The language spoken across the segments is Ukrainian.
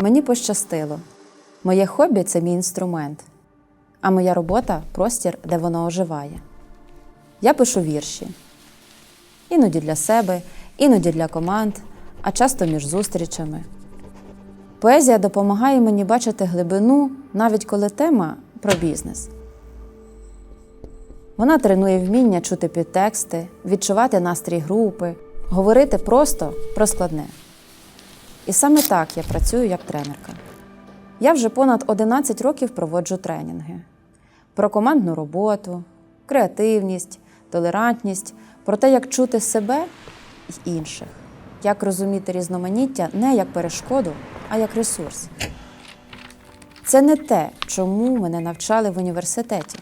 Мені пощастило. Моє хобі це мій інструмент, а моя робота простір, де воно оживає. Я пишу вірші. Іноді для себе, іноді для команд, а часто між зустрічами. Поезія допомагає мені бачити глибину, навіть коли тема про бізнес. Вона тренує вміння чути підтексти, відчувати настрій групи, говорити просто про складне. І саме так я працюю як тренерка. Я вже понад 11 років проводжу тренінги про командну роботу, креативність, толерантність, про те, як чути себе і інших, як розуміти різноманіття не як перешкоду, а як ресурс. Це не те, чому мене навчали в університеті.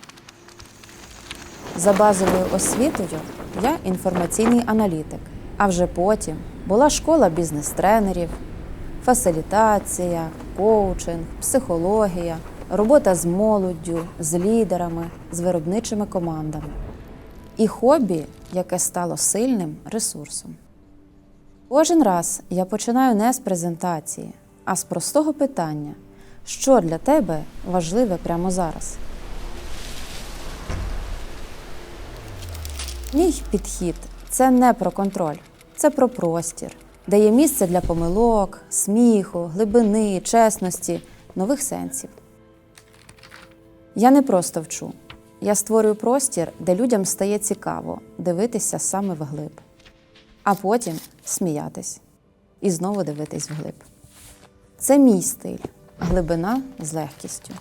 За базовою освітою я інформаційний аналітик, а вже потім була школа бізнес-тренерів, фасилітація, коучинг, психологія, робота з молоддю, з лідерами, з виробничими командами. І хобі, яке стало сильним ресурсом. Кожен раз я починаю не з презентації, а з простого питання, що для тебе важливе прямо зараз. Мій підхід це не про контроль, це про простір, де є місце для помилок, сміху, глибини, чесності, нових сенсів. Я не просто вчу. Я створюю простір, де людям стає цікаво дивитися саме вглиб, а потім сміятись і знову дивитись вглиб. Це мій стиль, глибина з легкістю.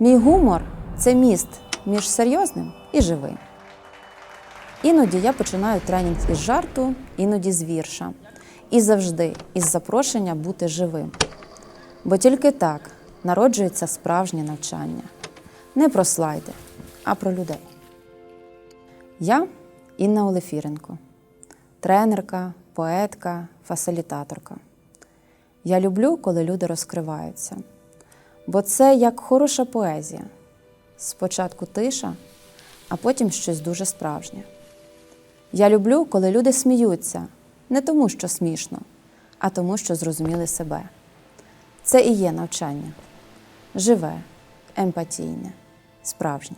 Мій гумор це міст між серйозним і живим. Іноді я починаю тренінг із жарту, іноді з вірша. І завжди із запрошення бути живим. Бо тільки так народжується справжнє навчання. Не про слайди, а про людей. Я Інна Олефіренко, тренерка, поетка, фасилітаторка. Я люблю, коли люди розкриваються, бо це як хороша поезія. Спочатку тиша, а потім щось дуже справжнє. Я люблю, коли люди сміються не тому, що смішно, а тому, що зрозуміли себе. Це і є навчання живе, емпатійне, справжнє.